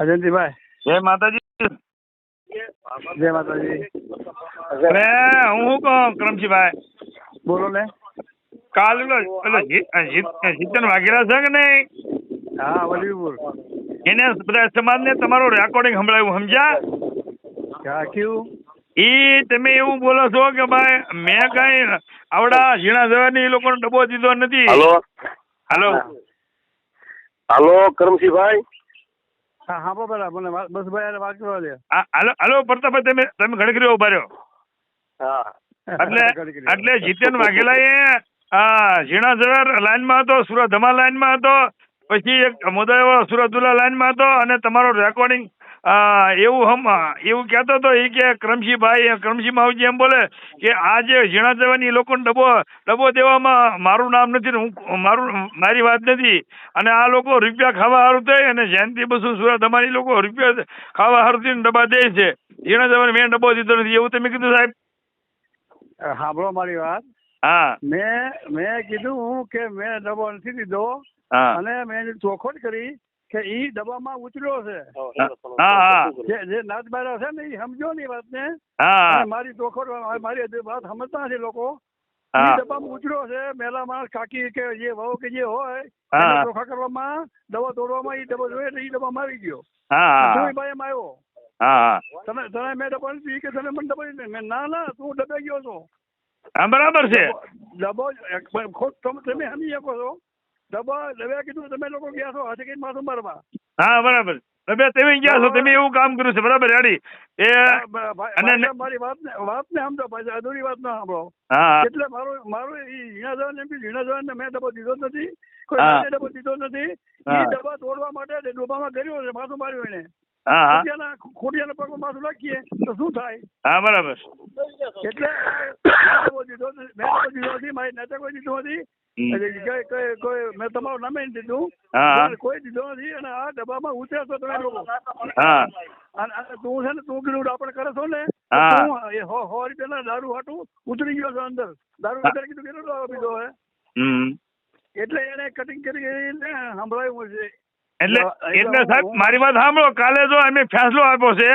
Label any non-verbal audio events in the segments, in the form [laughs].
અજંતીભાઈ. જય માતાજી. જય માતાજી. અરે હું શું કહું કરમજીભાઈ? બોલો ને. કાલ પેલો પેલો જી- જી- જીતન વાઘેલા છે કે નહીં? હા વલીપુર એને બધા સમાજને તમારું રેકોર્ડિંગ સંભળાયું સમજ્યા? કયું ઈ તમે એવું બોલો છો કે ભાઈ મેં કઈ આવડા ઝીણા જવાની એ લોકોને ડબ્બો દીધો નથી. હાલો. હાલો. હાલો કરમસિંહભાઈ હા હા પેલા મને બસ ભાઈ વાત કરવા દે. હાલો હાલો પ્રતાપભાઈ તમે તમે ઘડકરી ઊભા રહ્યો. હા. એટલે. [laughs] એટલે જીતેન વાઘેલા એ ઝીણાઝર લાઈનમાં હતો સુરત ધમા લાઈનમાં હતો પછી એક મુદાયો સુરતુલ્લા લાઈનમાં હતો અને તમારો રેકોર્ડિંગ એવું હમ એવું કહેતો હતો એ કે કરમશીભાઈ ક્રમશી માવજી એમ બોલે કે આ જે ઝીણા દેવાની લોકોને ડબો ડબો દેવામાં મારું નામ નથી હું મારું મારી વાત નથી. અને આ લોકો રૂપિયા ખાવા સારું થાય અને જયંતિ બસુ સુરત અમારી લોકો રૂપિયા ખાવા સારું થઈને ડબ્બા દે છે. ઝીણા દેવાની મેં ડબ્બો દીધો નથી. એવું તમે કીધું સાહેબ? સાંભળો મારી વાત. હા. મેં મેં કીધું કે મેં ડબ્બો નથી દીધો. હા. અને મેં ચોખવટ કરી. કે ઈ દબામાં ઉતર્યો છે. હા હા જે નાચબારા છે ને એ સમજો ની વાત ને મારી ચોખવટ મારી વાત સમજતા નથી લોકો ઉતર્યો છે મેલા માણસ કાકી કે જે વહુ કે જે હોય ચોખા કરવામાં દવા તોડવામાં એ ડબ્બો જોઈએ એટલે ઈ ડબ્બામાં આવી ગયો. હા હા એમ આવ્યો. હા હા. તને તને મેં ડબ્બો નથી કે તને મને ડબ્બો નથી. મેં ના ના તું ડબ્બે ગયો છો. બરાબર છે. ડબ્બો ખોટ તમે તમે સમજી શકો છો. ડબ્બો ડબ્બે કીધું તમે લોકો ગયા છો હાથે કઈ માથું મારવા. હા બરાબર. તમે તમે ગયા છો તમે એવું કામ કર્યું છે બરાબર હેડી એ અને મારી વાત ને વાત ને સમજો ભાઈ અધૂરી વાત ના સાંભળો. એટલે મારું મારું ઈ ઝીણા જવાન એમ ઝીણા જવાન ને મેં ડબ્બો દીધો નથી. કોઈ. ડબ્બો દીધો નથી. ઈ ડબ્બા તોડવા માટે ડબ્બામાં કર્યો છે માથું માર્યું એને. ખોડિયાના ખોડિયાના પગમાં માથું નાખીએ તો શું થાય? હા બરાબર. એટલે મેં દીધો મેં ડબ્બો દીધો નથી મારી નેતા કોઈ દીધો નથી હમ. એટલે કોઈ કોઈ કોઈ મેં તમારું નામે દીધું. હા હા. પણ કોઈ દીધો નથી અને આ ડબ્બામાં ઉતર્યા છો તમે લોકો. તું છે ને તું કીધું આપણે કરે છો ને. એ સો રૂપિયાના દારૂ હાટું ઉતરી ગયો છો અંદર. દારૂ અંદર કીધું કેટલો દારૂ પીધો હે? એટલે એને કટિંગ કરી સંભળાયું છે. એટલે એટલે સાહેબ મારી વાત સાંભળો. કાલે જો અમે ફેસલો આપ્યો છે.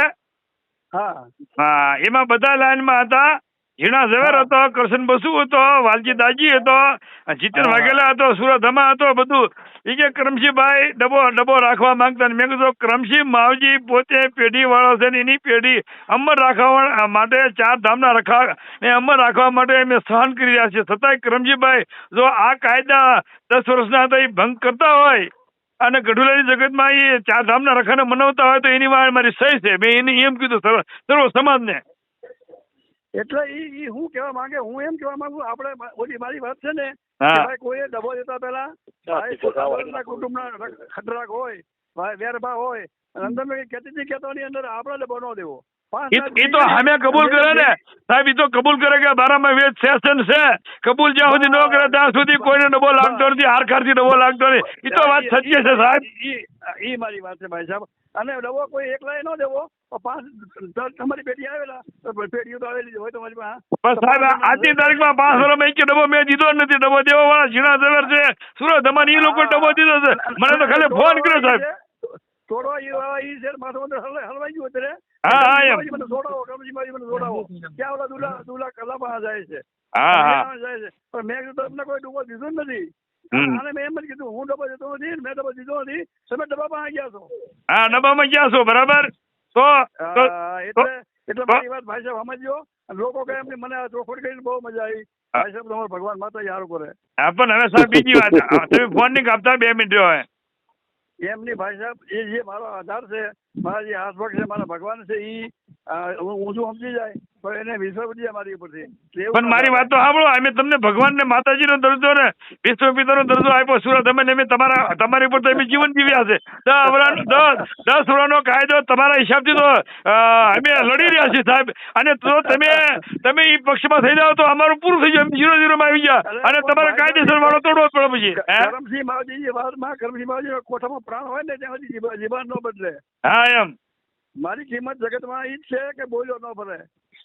હા. હા એમાં બધા લાઈનમાં હતા. ઝીણા ઝવેર હતો કરશન બસુ હતો વાલજી દાજી હતો જીતન વાઘેલા હતો સુરત હમા હતો બધું. એ કે કરમશીભાઈ ડબો ડબો રાખવા માંગતા મેં કીધું કરમશી માવજી પોતે પેઢી વાળો છે ને એની પેઢી. અમર રાખવા માટે ચાર ધામના રખા ને અમર રાખવા માટે અમે સહન કરી રહ્યા છીએ. છતાંય કરમજીભાઈ જો આ કાયદા દસ વર્ષના હતા એ ભંગ કરતા હોય અને ગઢુલાની જગતમાં એ ચાર ધામના રખાને મનાવતા હોય તો એની વાત મારી સહી છે. મેં એને એમ કીધું સર્વ સર્વ સમાજને. એટલે ઈ ઈ હું કેવા માંગે હું એમ કેવા માંગુ આપણે ઓલી મારી વાત છે ને કોઈ ભાઈ કોઈએ ડબો દેતા પહેલા ભાઈ કુટુંબના કુટુંબના રખ- હોય ભાઈ વેરભા હોય અને અંદર મેં ખેતીથી ખેતોની અંદર આપણે ડબો ન દેવો. એ તો સામે કબૂલ કરે ને. સાહેબ એ તો કબૂલ કરે કે બારામાં વેદ સેશન છે. કબૂલ જ્યાં સુધી ન કરે ત્યાં સુધી કોઈને ડબો લાગતો નથી હારખારથી ડબો લાગતો નથી. એ તો વાત સત્ય છે સાહેબ. ઈ મારી વાત છે ભાઈ સાહેબ. અને ડબો કોઈ એકલાએ ન દેવો પાંચ તમારી પેઢી આવેલા તો પેઢીઓ તો આવેલી હોય તમારી પાસે સાહેબ આજની તારીખમાં પાંચ વર્ષમાં એક ડબો મેં દીધો નથી. ડબો દેવા વાળા ઝીણા ઝવેર છે. સુરત અમારી એ લોકો ડબો દીધો છે? મને તો ખાલી ફોન કર્યો સાહેબ. તોડવા ઈ વાળા ઈ અંદર હલવાઈ હલવાઈ ગયું અત્યારે. હા, હા, એમ. મને છોડાવો ગમજીભાઈ મને છોડાવો ક્યાં ઓલા દુલા દુલા કલાપા જાય છે. હા હા. જાય છે. પણ મેં કીધું તમને કોઈ દીધો નથી. અને મેં એમ જ કીધું હું ડબ્બો દીધો નથી મેં ડબ્બો દીધો નથી તમે ડબ્બા પાસે ગયા છો? હા ડબ્બામાં ગયા છો બરાબર? તો એટલે એટલે મારી વાત ભાઈ સાહેબ સમજજો. લોકો કહે મને ચોખવટ કરીને બહુ મજા આવી. ભાઈ સાહેબ તમારો ભગવાન માતા સારું કરે હા પણ હવે સાહેબ બીજી વાત. તમે ફોન નહીં કાપતા બે મિનિટ રહ્યો હવે. એમની ભાઈ સાહેબ એ જે મારો આધાર છે મારા જે હાથ છે મારા ભગવાન છે એ ઊંચું સમજી જાય પણ એને જાય મારી ઉપરથી. પણ મારી વાત તો સાંભળો અમે તમને ભગવાન ને માતાજીનો દરજ્જો ને વિશ્વ પિતાનો દરજ્જો આપ્યો સુરત અમે અમે તમારા તમારી ઉપર તો અમે જીવન જીવ્યા છે. દસ દસ દસ વર્ષનો કાયદો તમારા હિસાબથી તો અમે લડી રહ્યા છીએ સાહેબ. અને તો તમે તમે એ પક્ષમાં થઈ જાઓ તો અમારું પૂરું થઈ જાય જીરો જીરો માં આવી ગયા. અને તમારે કાયદેસર વાળો તોડવો પડે પછી? કરમસિંહ માવજી વારમાં કરમસિંહ માવજી કોઠામાં પ્રાણ હોય ને ત્યાં સુધી જીવન- નો બદલે. હા એમ મારી કિંમત જગતમાં એ જ છે કે બોલ્યો ન ભરે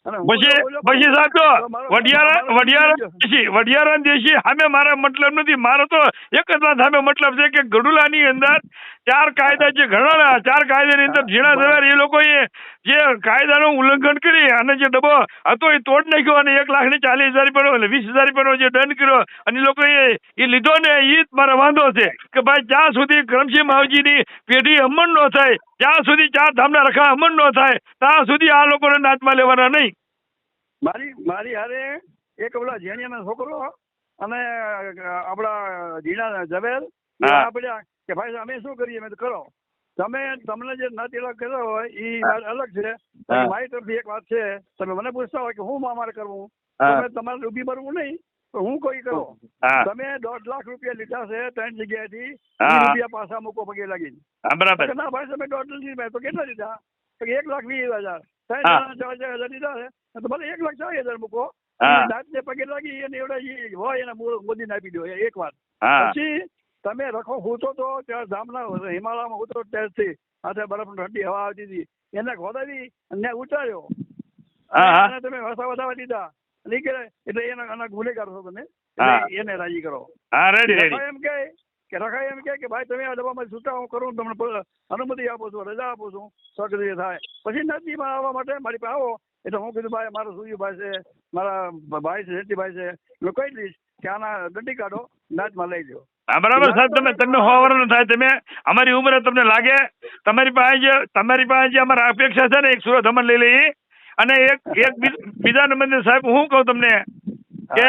પછી પછી સાહેબ તો વડિયારા વડિયારા દેશી વડિયારા દેશી સામે મારા મતલબ નથી. મારો તો એક જ વાત સામે મતલબ છે કે ગઢુલાની અંદર ચાર કાયદા જે ઘણા ચાર કાયદાની અંદર ઝીણા સવાર એ લોકોએ જે કાયદાનું ઉલ્લંઘન કરી અને જે ડબ્બો હતો એ તોડ નાખ્યો અને એક લાખ ને ચાલીસ હજાર રૂપિયાનો એટલે વીસ હજાર રૂપિયાનો જે દંડ કર્યો અને એ લોકોએ એ લીધો ને એ જ મારો વાંધો છે કે ભાઈ જ્યાં સુધી કરમસિંહ માવજીની પેઢી અમન ન થાય જ્યાં સુધી ચાર ધામના રખા અમન ન થાય ત્યાં સુધી આ લોકોને નાચમાં લેવાના નહીં. મારી મારી હારે એક ઓલા જેણિયાનો છોકરો અને આપણા ઝીણા ઝવેર કે ભાઈ અમે શું કરીએ? મેં કરો. તમે તમને જે ના તિલક કર્યો હોય એ અલગ છે. મારી તરફથી એક વાત છે. તમે મને પૂછતા હોય કે હું મારે કરવું? તમે તમારે ડૂબી મરવું નહીં. તો હું કોઈ કરો? તમે દોઢ લાખ રૂપિયા લીધા છે ત્રણ જગ્યાએથી. થી રૂપિયા પાછા મૂકો પગે લાગીને. બરાબર. ના ભાઈ તમે દોઢ નથી તો કેટલા લીધા? એક લાખ વીસ હજાર. ચાર હજાર લીધા છે તો ભલે એક લાખ ચાર હજાર મૂકો દાંતને પગે લાગી અને એવડા હોય એને મોદીને આપી દો એક વાત. પછી તમે રખો હૂતો તો ત્યાં ધામના હિમાલયમાં ઉતરો ત્યારથી. હાથે બરફ ઠંડી હવા આવતી હતી. એને ખોદાવી અને ઉતાર્યો. અને તમે વસા વધાવા દીધા. નીકળે એટલે એના ગુનેગાર છો તમે. એને રાજી કરો. એમ કે કે રખાય એમ કે ભાઈ તમે આ ડબ્બામાં છૂટા હું કરું તમને અનુમતિ આપું છું રજા આપું છું સક્રિય થાય. પછી નદીમાં આવવા માટે મારી પાસે આવો. એટલે હું કીધું ભાઈ મારો સૂર્યભાઈ છે મારા ભાઈ છે જયંતિભાઈ છે હું કહી દઈશ કે આના દંડી કાઢો નાચમાં લઈ લો બરાબર સાહેબ તમે તમને સો થાય તમે અમારી ઉંમરે તમને લાગે તમારી પાસે જે તમારી પાસે જે અમારા અપેક્ષા છે ને એક સુરત અમન લઈ લઈએ અને એક એક બીજા નંબર સાહેબ હું કહું તમને કે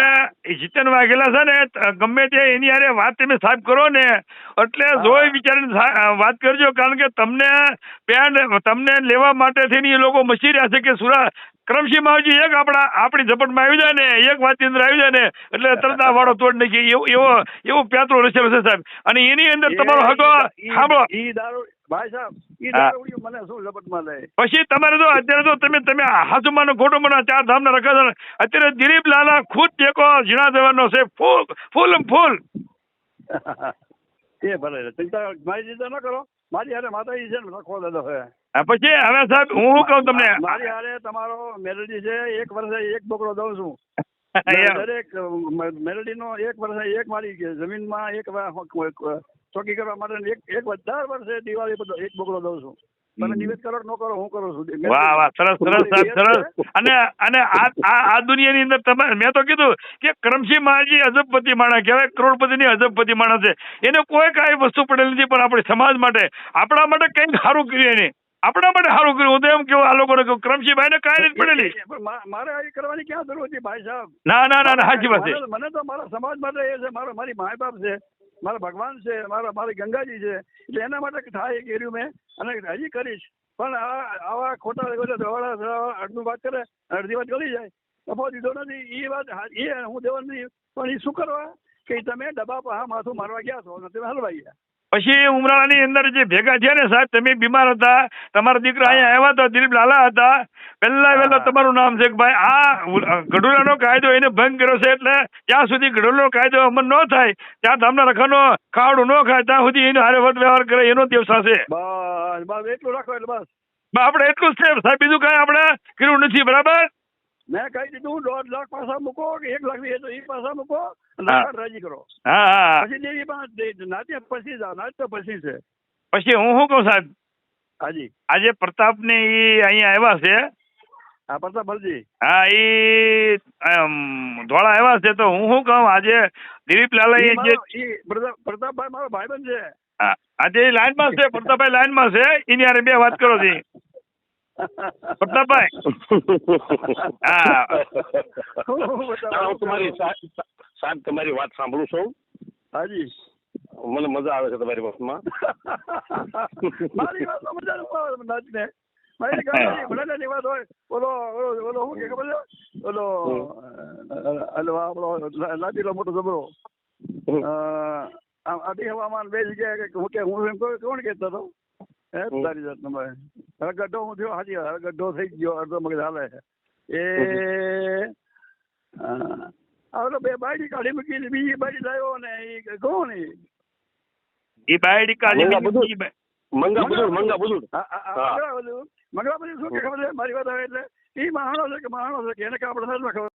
જીતન વાઘેલા છે ને ગમે તે એની હારે વાત તમે સાહેબ કરો ને એટલે જોઈ વિચારીને વાત કરજો કારણ કે તમને પેન તમને લેવા માટે થઈને એ લોકો મચી રહ્યા છે કે સુરા કરમસિંહ માવજી એક આપણા આપણી ઝપટમાં આવી જાય ને એક વાતની અંદર આવી જાય ને એટલે તરત આ વાળો તોડ નાખી. એવો એવો એવો પ્યાતરો રચેલો છે સાહેબ. અને એની અંદર તમારો હતો સાંભળો દારૂ ભાઈ સાહેબ ઈ દારૂડિયું મને શું ઝપટમાં લે? પછી તમારે તો અત્યારે તો તમે તમે હાસુમાનો ખોટો મને ચાર ધામના રખા છો અત્યારે દિલીપ લાલા ખુદ ટેકો ઝીણા દેવાનો છે. ફૂલ ફૂલ ફૂલ. [laughs] એ ભલે ચિંતા મારી ચિંતા ન કરો. મારી હારે માતાજી છે ને રખો દાદો હે પછી હવે સાહેબ હું શું કહું તમને? મારી હારે તમારો મેલેડી છે એક વર્ષે એક બોકડો દઉં છું. [laughs] દરેક મેલેડી નો એક વર્ષે એક મારી જમીનમાં એક વા- ચોકી કરવા માટે એક એક દર વર્ષે દિવાળી બધો એક બોકડો દઉં છું. તમે નિવેદ કરો ન કરો હું કરું છું. વાહ વાહ સરસ સરસ સરસ અને અને આ આ આ દુનિયાની અંદર તમે મેં તો કીધું કે કરમસિંહ મહારાજી અજબપતિ માણસ કહેવાય કરોડપતિની અજબપતિ માણસ છે. એને કોઈ કાંઈ વસ્તુ પડેલી નથી પણ આપણી સમાજ માટે આપણા માટે કંઈક સારું કર્યું એને આપણા માટે સારું કર્યું. હું તો એમ કેવું આ લોકોને કહું કરમસિંહભાઈને કાંઈ નથી પડેલી. મારે આ કરવાની ક્યાં જરૂર હતી ભાઈ સાહેબ? ના ના ના ના સાચી વાત મને મને તો મારા સમાજ માટે એ છે મારો મારી માય બાપ છે. મારા ભગવાન છે, મારા, મારી ગંગાજી છે, એટલે એના માટે થાય એ કર્યું મેં અને હજી કરીશ. પણ આ, આવા ખોટા દવાડા અડધું વાત કરે, અડધી વાત ગળી જાય. તફો દીધો નથી. એ વાત એ હું દેવા નથી. પણ એ શું કરવા? કે તમે ડબ્બા પા માથું મારવા ગયા છો તમે હલવાઈ ગયા. પછી ઉમરાળાની અંદર જે ભેગા થયા ને સાહેબ તમે બીમાર હતા તમારા દીકરા અહીંયા આવ્યા હતા દિલીપ લાલા હતા. પહેલા વહેલા તમારું નામ છે કે ભાઈ આ ગઢોલાનો કાયદો એને ભંગ કર્યો છે એટલે જ્યાં સુધી ગઢોલાનો કાયદો અમલ ન થાય. ત્યાં તમને રખાનો ખાવડું ન ખાય ત્યાં સુધી એનો હારે વટ વ્યવહાર કરે એનો દિવસ હશે બસ બસ એટલું રાખો એટલે બસ આપણે એટલું જ છે. સાહેબ બીજું કાંઈ આપણે કર્યું નથી બરાબર? મેં કહી દીધું દોઢ લાખ પાછા મૂકો કે એક લાખ એ પાછા મૂકો. રાજી કરો. પછી દેવી પાસે પછી જાઓ નાચ તો પછી છે. પછી હું શું કહું સાહેબ? હાજી. આજે પ્રતાપને એ અહીંયા આવ્યા છે. હા પ્રતાપ ભલજી હા એ ધોળા આવ્યા છે તો હું શું કહું? આજે દિલીપ લાલા એ જે પ્રતાપ પ્રતાપભાઈ મારો ભાઈબંધ છે. આજે લાઈનમાં છે પ્રતાપભાઈ લાઈનમાં છે. એની હારે બે વાત કરો છી પ્રતાપભાઈ [laughs] હા. હા, તમારી સા- સા- સાહેબ તમારી વાત સાંભળું છું. હાજી. મને મજા આવે છે તમારી વાતમાં. [laughs] મારી મજા આવે નાચને મારી ગામની વાત હોય ઓલો ઓલો ઓલો શું કે ખબર છે? ઓલો ઓલો આપણો લાદીલો મોટો જબરો અ, આ હવામાન બે જગ્યાએ કે હું કે હું એમ કોણ કહેતો હતો? હે. તારી જાત ભાઈ. ગઢો હું થયો હાજી ગઢો થઈ ગયો અડધો મગજ હાલે એ હવે બે બાયડી કાઢી મૂકી બીજી બાયડી લાવ્યો ને એ કહો ને એ બાયડી કાઢી બધું મંગા બુજુર મંગા બુજુર મંગા બુજુર શું કે ખબર છે? મારી વાત આવે એટલે એ માણો છે કે માણો છે કે એને કાપડ ખબર